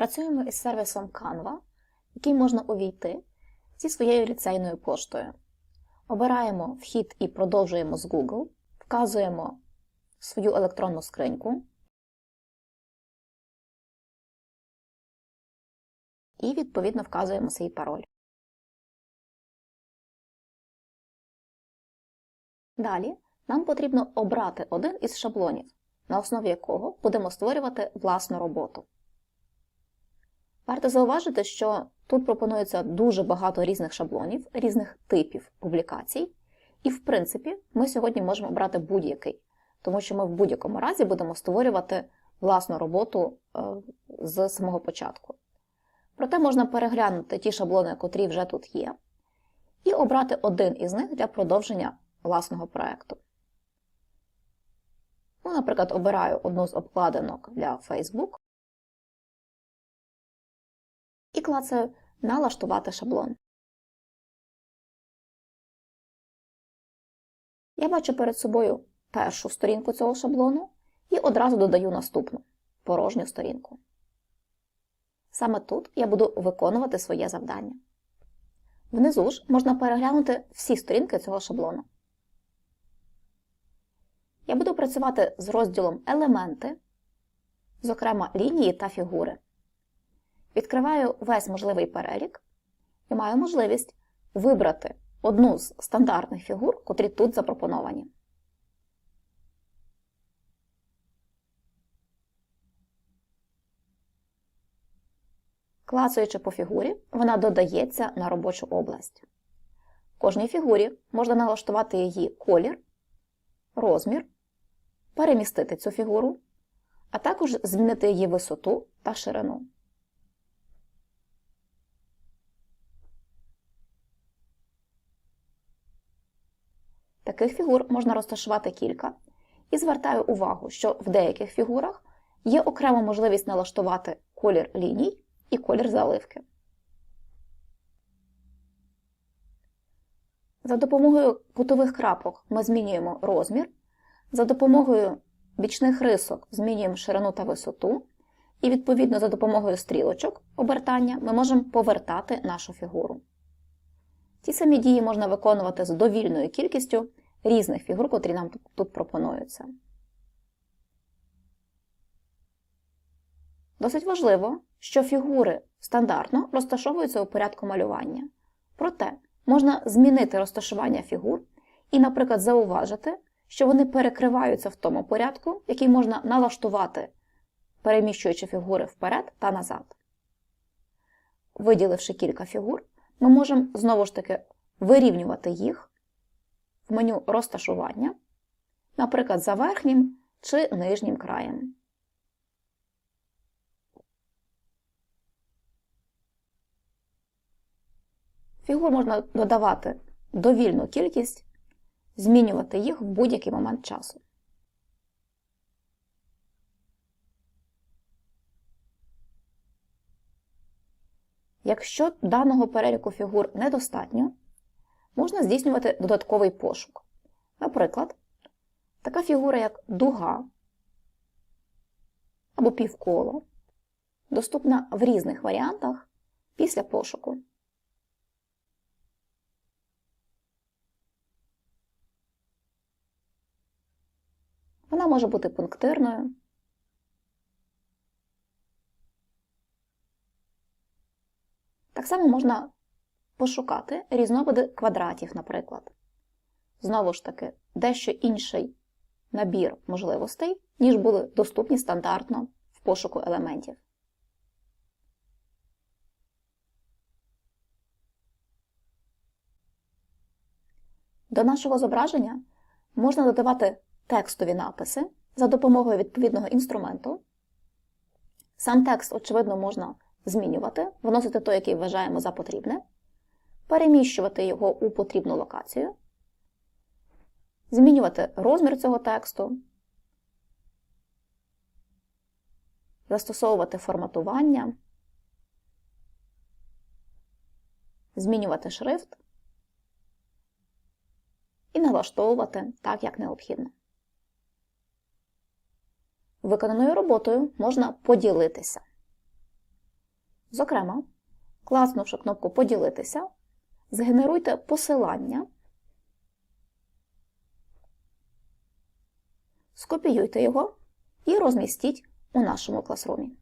Працюємо із сервісом Canva, який можна увійти зі своєю ліцейною поштою. Обираємо вхід і продовжуємо з Google, вказуємо свою електронну скриньку і, відповідно, вказуємо свій пароль. Далі нам потрібно обрати один із шаблонів, на основі якого будемо створювати власну роботу. Варто зауважити, що тут пропонується дуже багато різних шаблонів, різних типів публікацій, і, в принципі, ми сьогодні можемо обрати будь-який, тому що ми в будь-якому разі будемо створювати власну роботу е, з самого початку. Проте можна переглянути ті шаблони, котрі вже тут є, і обрати один із них для продовження власного проєкту. Ну, Наприклад, обираю одну з обкладинок для Facebook і клацаю Налаштувати шаблон. Я бачу перед собою першу сторінку цього шаблону і одразу додаю наступну порожню сторінку. Саме тут я буду виконувати своє завдання. Внизу ж можна переглянути всі сторінки цього шаблону. Я буду працювати з розділом Елементи, зокрема лінії та фігури. Відкриваю весь можливий перелік і маю можливість вибрати одну з стандартних фігур, котрі тут запропоновані. Клацаючи по фігурі, вона додається на робочу область. Кожній фігурі можна налаштувати її колір, розмір, перемістити цю фігуру, а також змінити її висоту та ширину. Таких фігур можна розташувати кілька, і звертаю увагу, що в деяких фігурах є окрема можливість налаштувати колір ліній і колір заливки. За допомогою кутових крапок ми змінюємо розмір, за допомогою бічних рисок змінюємо ширину та висоту, і, відповідно, за допомогою стрілочок обертання ми можемо повертати нашу фігуру. Ті самі дії можна виконувати з довільною кількістю різних фігур, котрі нам тут пропонуються. Досить важливо, що фігури стандартно розташовуються у порядку малювання. Проте можна змінити розташування фігур і, наприклад, зауважити, що вони перекриваються в тому порядку, який можна налаштувати, переміщуючи фігури вперед та назад. Виділивши кілька фігур, ми можемо знову ж таки вирівнювати їх в меню розташування, наприклад, за верхнім чи нижнім краєм. Фігур можна додавати довільну кількість, змінювати їх в будь-який момент часу. Якщо даного переліку фігур недостатньо, можна здійснювати додатковий пошук. Наприклад, така фігура, як дуга або півколо, доступна в різних варіантах після пошуку. Вона може бути пунктирною. Так само можна пошукати різновиди квадратів, наприклад. Знову ж таки, дещо інший набір можливостей, ніж були доступні стандартно в пошуку елементів. До нашого зображення можна додавати текстові написи за допомогою відповідного інструменту. Сам текст, очевидно, можна змінювати, вносити той, який вважаємо за потрібне, переміщувати його у потрібну локацію, змінювати розмір цього тексту, застосовувати форматування, змінювати шрифт і налаштовувати так, як необхідно. Виконаною роботою можна поділитися. Зокрема, класнувши кнопку Поділитися, згенеруйте посилання, скопіюйте його і розмістіть у нашому класрумі.